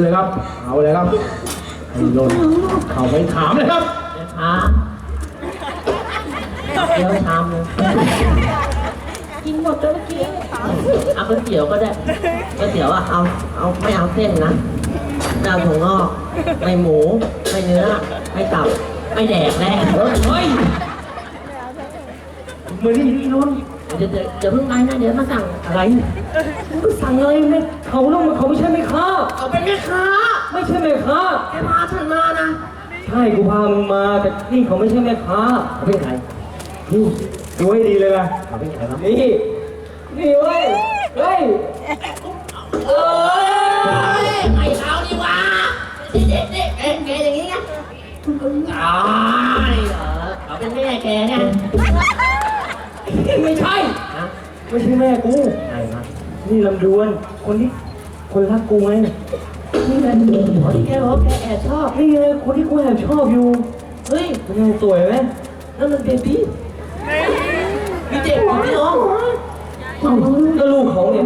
เลยครับ เอาเลยครับไอ้โดนเข้าไปถามเลยครับช้าเดี๋ยวชามเลยกินหมดแล้วเมื่อกี้เอาก๋วยเตี๋ยวก็ได้ก๋วยเตี๋ยวอะเอาเอาไม่เอาเส้นนะไม่เอาถั่วงอกไม่หมูไม่เนื้อไม่ตับไม่แดกแน่เฮ้ยเฮ้ยมือนี่นี่นน เดี๋ยวเดี๋ยวเดี๋ยวเพิ่งไปนะเดี๋ยวมาสั่งอะไรมึงไปสั่งอะไรไม่เขาต้องเขาไม่ใช่แม่ค้าเอาเป็นแม่ค้าไม่ใช่แม่ค้าแกพาฉันมานะ ใช่กูพามึงมาแต่นี่เขาไม่ใช่แม่ค้าเขาเป็นใครนี่ดูให้ดีเลยนะเขาเป็นใครครับนี่นี่เว้ยเฮ้ยเอ้ยไอ้เขาดีวะเด็กเด็กเด็กแกแกอย่างนี้ไงอ้ายเหรอเขาเป็นแม่แกไง ไม่ใช่ฮะไม่ใช่แม่กูใช่ครับนี่ลำดวน คนที่คนรักกูไงนี่แหละอ๋อที่แกบอกว่าแกแอบชอบ นี่ไงคนที่กูแอบชอบอยู่ เฮ้ยเป็นไงสวยไหมนั่นมันเบบี้มีเด็กอยู่ที่น้องเอ้าก็ลูกเขาเนี่ย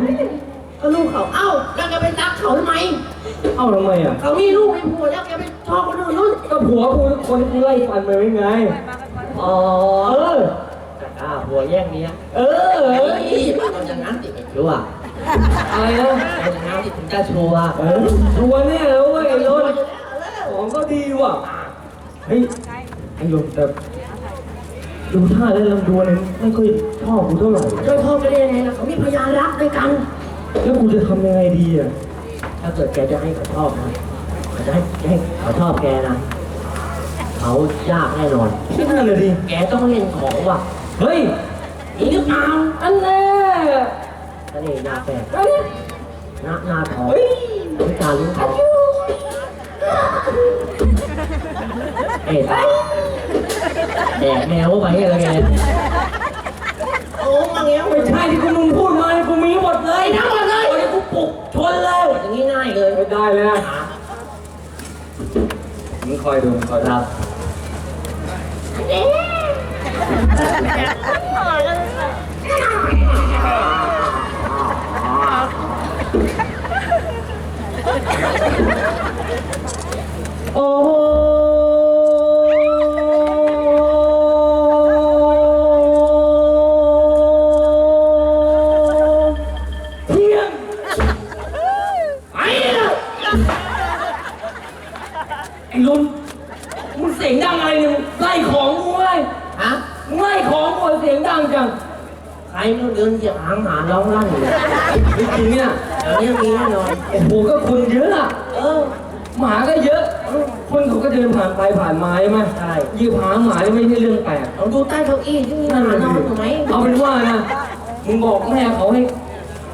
ก็ลูกเขา เอ้า แล้วแกไปรักเขาทำไม เอ้าทำไมอะเขามีลูกมีผัวแล้วแกไปชอบคนอื่นนู่นก็ผัวกูคนที่กูไล่ฟันมาไว้ไง อ๋อ เออ แต่อ่าผัวแย่งเมียเออเฮ้ยมันต้องอย่างนั้นสิไม่ชัวร์อะไรนะเป็นอย่างนั้นสิถึงจะชัวร์เออชัวร์เนี่ยแล้วเว้ยไอ้รถของก็ดีว่ะเฮ้ยไอ้รถแต่ดูท่าแล้วลำดวนเนี่ยไม่ค่อยชอบกูเท่าไหร่จะชอบไปได้ยังไงล่ะเขามีพยานรักด้วยกัน แล้วกูจะทำยังไงดีอะถ้าเกิดแกจะให้เขาชอบนะเขาจะให้ให้เขาชอบแกนะ เขายากแน่นอนคิดนั่นเลยดิแกต้องเล่นของว่ะ เฮ้ยนี่หรือเปล่าอันแน่ทะเลหน้าแปลกเฮ้ยหน้าหน้าทองเฮ้ยลิ้นตาลิ้นทองเอ๊ะตาแดกแมวเข้าไปอะไรแกโอ้มาเงี้ยไม่ใช่ที่คุณมึงพูดมาเนี่ยกูมีหมดเลยทั้งหมดเลยวันนี้กูปลุกชนเลยอย่างนี้ง่ายเลยไม่ได้เลยนะมึงคอยดูมึงคอยคดูรั บ โอ้โหก็คนเยอะอะเออ หมาก็เยอะ คนเขาก็เดินผ่านไปผ่านมาใช่ไหมใช่ หยิบหาหมานี่ไม่ใช่เรื่องแปลกเราดูใต้เก้าอี้ที่มีหมานอนอยู่ไหมเอาเป็นว่านะ มึงบอกแม่เขาให้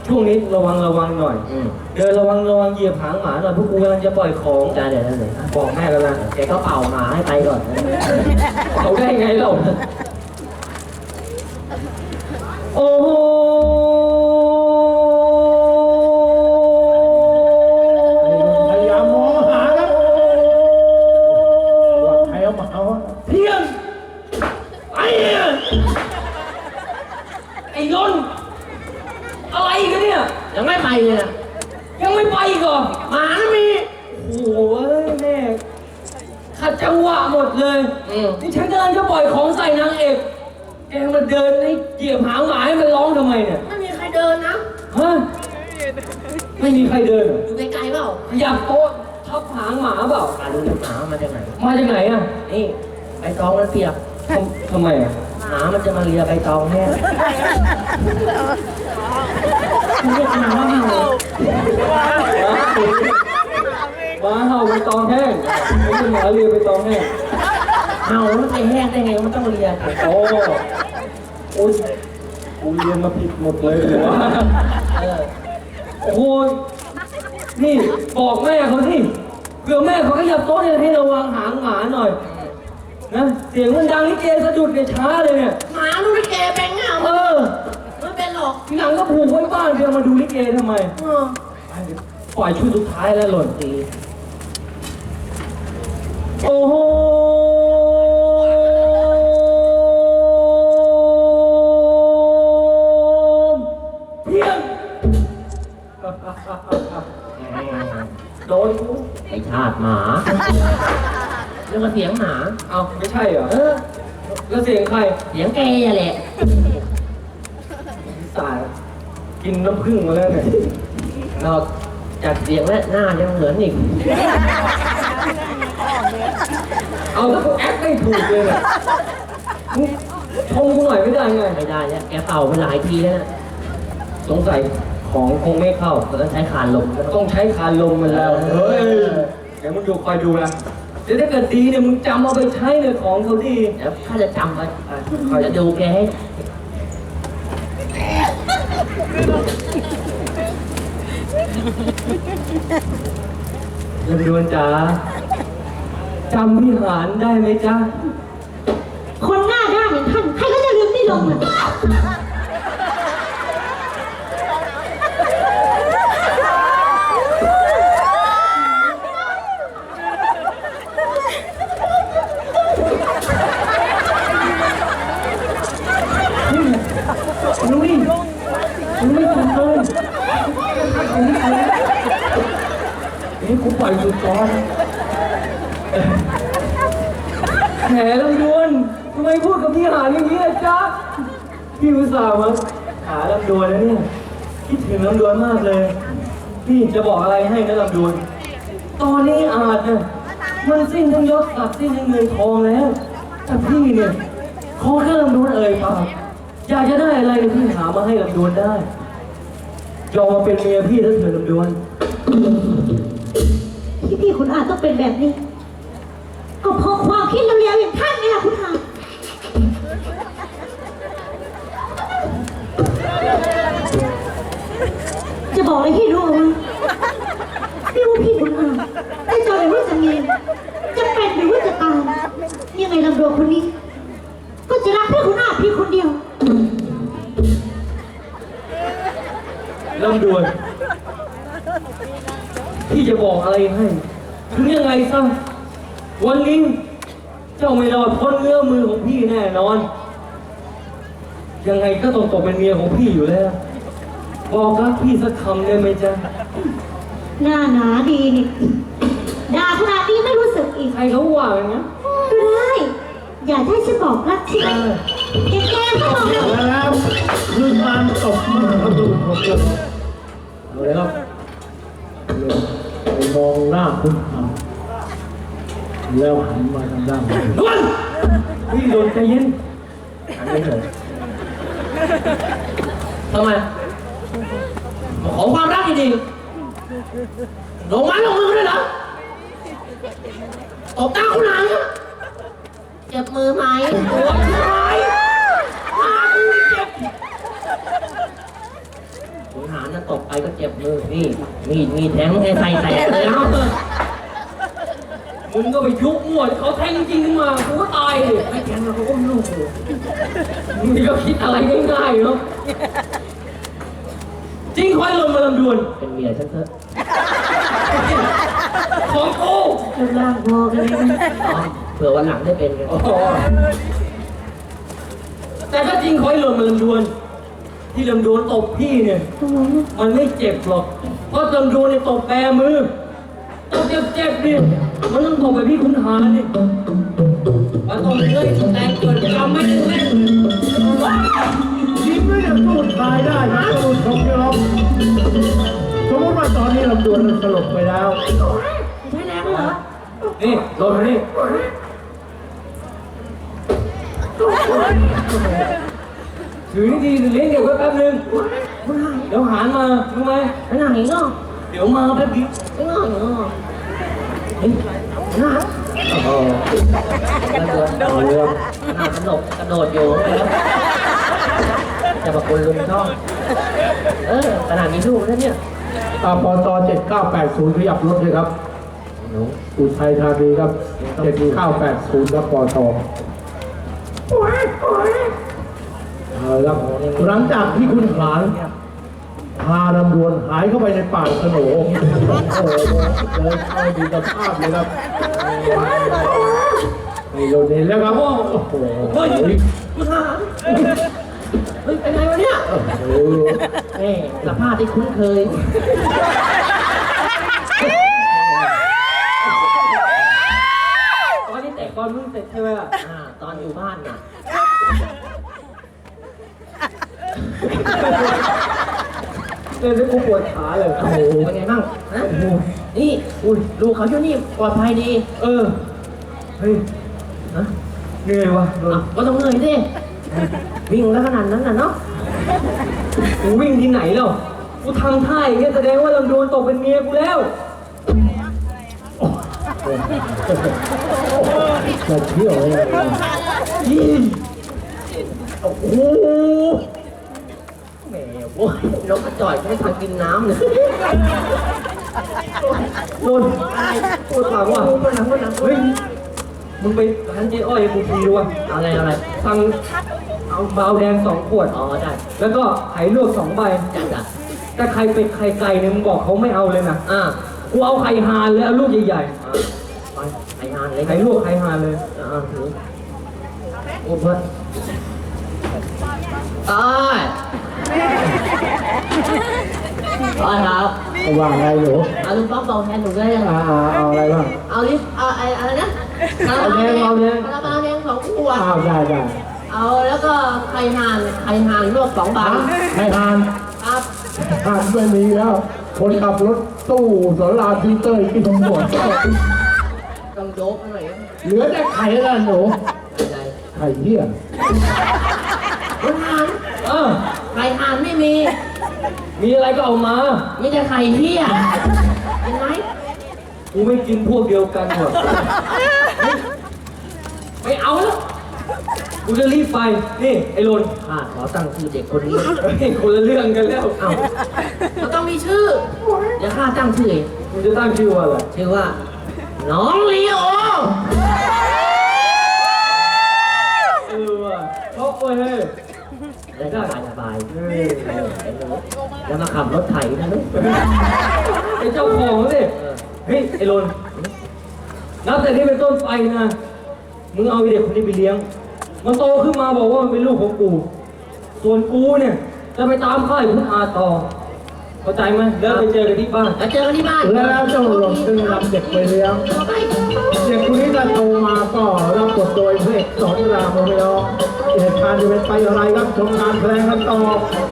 ช่วงนี้ระวังระวังหน่อย อืมเดินระวังระวังเหยียบหางหมาหน่อยเพราะกูกำลังจะปล่อยของได้เดี๋ยวได้เลยบอกแม่แล้วนะแกก็เป่าหมาให้ไปก่อนเขาได้ไงเรา โอ้ จังหวะหมดเลยอืมนี่ฉันกำลังจะปล่อยของใส่นางเอกเองมาเดินให้เหยียบหางหมาให้มันร้องทำไมเนี่ย ไม่มีใครเดินนะ ฮะ ไม่มีใครเดินเหรออยู่ไกลๆเปล่าขยับโต๊ะทับหางหมาเปล่า อ่าดูดิหมามาจากไหน มาจากไหนอะนี่ใบตองมันเปียก ทำทำไมอะหมามันจะมาเลียใบตองแห้งคุณเรียกหมาว่าเห่าหมาเห่าไปตองแห้งไม่ใช่ หมาเรียไปตองแห้งเห่ามันไปแห้งได้ไงมันต้องเลียโอ้โอ้ยกูเรียนมาผิดหมดเลยหรือว่าเออโอ้โหนี่บอกแม่เขาสิเผื่อแม่เขาขยับโต๊ะเนี่ยให้ระวังหางหมาหน่อยนะเสียงมันดังลิเกสะดุดเนี่ยช้าเลยเนี่ยหมาลูกแกแบงเงาเออไม่เป็นหรอกทีหลังก็ผูกไว้บ้านเดียวมาดูลิเกทำไมเออปล่อยชุดสุดท้ายแล้วหล่นตี โอ้โหเพียงโดนกูไอชาติหมาแล้วก็เสียงหมา เอาไม่ใช่เหรอ เออ แล้วเสียงใครเสียงแกอะแหละสายกินน้ำผึ้งมาแล้วเนี่ยเราจัดเสียงและหน้ายังเหมือนอีก เอาแล้วกูแอคไม่ถูกเลยเนี่ยมึงชมกูหน่อยไม่ได้ไง ไม่ได้แล้วแกเป่าไปหลายทีแล้วนะสงสัยของคงไม่เข้าก็ต้องใช้คานลมก็ต้ต้อองงใช้คานลมมันแล้ว เฮ้ย เดี๋ยวมึงดูคอยดูนะเดี๋ยวถ้าเกิดดีเนี่ยมึงจำเอาไปใช้เลยของเขาดีเดี๋ยวข้าจะจำไว้อะคอยจะดูแกให้ลำดวนจ๋า จำพี่หานได้ไหมจ๊ะ คนหน้าด้านอย่างท่านใครก็จะลืมที่ลงอะลุยลุยคุณเลยเฮ้ยกูปล่อยสุดก่อน แหมลำดวนทำไมพูดกับพี่หานอย่างนี้ล่ะจ๊ะพี่อุตส่าห์มาหาลำดวนแล้วเนี่ยคิดถึงลำดวนมากเลย พี่จะบอกอะไรให้นะลำดวน ตอนนี้อาจเนี่ยมันสิ้นทั้งยศศักดิ์สิ้นทั้งเงินทองแล้ว แต่พี่เนี่ยขอแค่ลำดวนเอ่ยปากอยากจะได้อะไรเนี่ยพี่หามาให้ลำดวนได้ยอมมาเป็นเมียพี่ถ้าเถิดลำดวน ที่พี่คุณอาต้องเป็นแบบนี้ ก็เพราะความคิดเร็วๆอย่างท่านไงล่ะคุณอาจะบอกเลยพี่รู้เอาไว้ นเงื้อมือของพี่แน่นอน ยังไงก็ต้องตกเป็นเมียของพี่อยู่แล้ว บอกรักพี่สักคำได้ไหมจ๊ะ หน้าหนาดีนี่ด่าขนาดนี้ไม่รู้สึกอีกใครเขาว่าอย่างนี้นก็ได้ อย่าให้ฉันบอกรักใช่ไหมแกแกก็บอกเลยแล้วคือการตบมือครับทุกคนเอาเลยครับไปมองหน้าคุณเขาแล้วหันมาทางด้านนี้นวล พี่โดนใจเย็นอันนี้เลยทำไมขอความรักดีๆลงมาลงมือด้วยเหรอตบตาคุณนายอะเจ็บมือไหมปวดไหมมาดูเจ็บคุณหานะตบไปก็เจ็บมือนี่มีดมีดแทงให้ใส่แตกเลยเอาเถอะ มึงก็ไปยุกมั่วเขาแทงจริงขึ้นมากูก็ตายดิไม่แทงเราก็อุ้มลูกกูมึงก็คิดอะไรง่ายๆเนาะจริงคอยลงมาลำดวน เป็นเมียฉันเถอะของกูรูปร่างพอกันเลยนะเผื่อวันหลังได้เป็นกันแต่ถ้าจริงคอยลงมาลำดวน ที่ลำดวนตบพี่เนี่ย มันไม่เจ็บหรอก เพราะลำดวนเนี่ยตบแบมือ ตบเจ็บดิมันต้องตบไปพี่คุณหาดิมันตบเลยแต่เกิดกรรมไม่ได้เล่ยิ้มไม่ได้พูดทายได้นะคุณผู้ชมครับสมมติว่าตอนนี้ลำดวนมันสลบไปแล้ว ใช่แล้วเหรอ นี่โดนมานี่ถือดีเลี้ยงเด็กไว้แป๊บนึงเดี๋ยวหานมารู้ไหมไปไหนเนาะ เดี๋ยวมาแป๊บเดียวไปไหนเนาะเฮ้ยหน้าโอ้กระโดดเอาเรื่องหน้ากระโดดกระโดดอยู่แล้วจะมาคนลุมช่องเออขนาดมีลูกแล้วเนี่ยอาปต7980ขยับรถเลยครับอุทัยธานีครับ7980ครับปตเอาละหลังจากที่คุณหาน พาลำดวนหายเข้าไปในป่าสนมโอ้โหเลยเข้ดีสภาพเลยครับไอ้โดนเห็นแล้วครับโอ้โหเฮ้ยมาถามเฮ้ยเป็นไงวะเนี่ยเอ้สภาพที่คุ้นเคยตอนนี้แต่ก่อนมึงเสร็จใช่ไหมอะตอนอยู่บ้านน่ะ เดินแล้วกูปวดขาเลยโอ้โหเป็นไงบ้างฮะนี่อุ้ยลูกเขาอยู่นี่ปลอดภัยดีเออเฮ้ยฮะเหนื่อยวะโดนอะก็ต้องเหนื่อยดิวิ่งแล้วขนาดนั้นน่ะเนาะกูวิ่งที่ไหนแล้วกูทำท่าอย่างเงี้ยแสดงว่าลำดวนตกเป็นเมียกูแล้วจะเที่ยวเลยยี่โอ้โห โว้ยนกกระจอยไม่ทันกินน้ำเลยโดนปวดหลังว่ะคนหลังคนหลังเฮ้ยมึงไปร้านเจ๊อ้อยกูทีดูว่ะอะไรอะไรสั่งเอาเบาแดงสองขวดอ๋อได้แล้วก็ไข่ลวกสองใบจัดจ้ะแต่ไข่เป็ดไข่ไก่เนี่ยมึงบอกเขาไม่เอาเลยนะอ่ากูเอาไข่ห่านเลยเอาลูกใหญ่ไปไอ้งานเลยไข่ลวกไข่ห่านเลยอ่าถือโอ้เพื่อน ตายตายครับว่าไงหนูเอาลุงป๊อกบอกแทนหนูได้ยังอ่าอ่าเอาอะไรบ้าง เอาลิฟเอาไอ้อะไรนะเอาแดงเอาแดงคาราบาวแดงสองขวดอ้าวได้ได้เอาแล้วก็ไข่ห่านไข่ห่านลวกสองใบให้ทานครับทานไม่มีแล้ว คนขับรถตู้สอนรามฟิลเตอร์กินทั้งหมดต้องโยกหน่อยเหลือแต่ไข่แล้วหนู ใจ ไข่เหี้ยคุณห่าน เออ ไข่ห่านไม่มี มีอะไรก็เอามา มีแต่ไข่เหี้ยเห็นไหมกูไม่กินพวกเดียวกันหมดไม่เอาแล้วกูจะรีบไป นี่ไอ้โรนข้าขอตั้งชื่อเด็กคนนี้เฮ้ยคนละเรื่องกันแล้วเอ้ามันต้องมีชื่อ เดี๋ยวข้าตั้งชื่อเองมึงจะตั้งชื่อว่าอะไร ชื่อว่า น้องลีโอเออว่ะชอบเว้ยเฮ้ย แล้วก็สบายสบายเฮ้ยแล้วมาขับรถไถนะลูกไอ้เจ้าของสิเฮ้ยไอ้โรนนับแต่นี้เป็นต้นไปนะ มึงเอาไอ้เด็กคนนี้ไปเลี้ยง มันโตขึ้นมาบอกว่ามันเป็นลูกของกู ส่วนกูเนี่ย จะไปตามค่ายคุณอาต่อ เข้าใจไหมแล้วไปเจอกันที่บ้าน แล้วเจอกันที่บ้าน แล้วเจ้าหลงจึงรับเด็กไปเลี้ยง ไป เด็กคนนี้จะโตมาก็รับบทโดยพระเอกสอนรามโมเมลเหตุการณ์จะเป็นไปอะไรครับชมการแสดงกันต่อ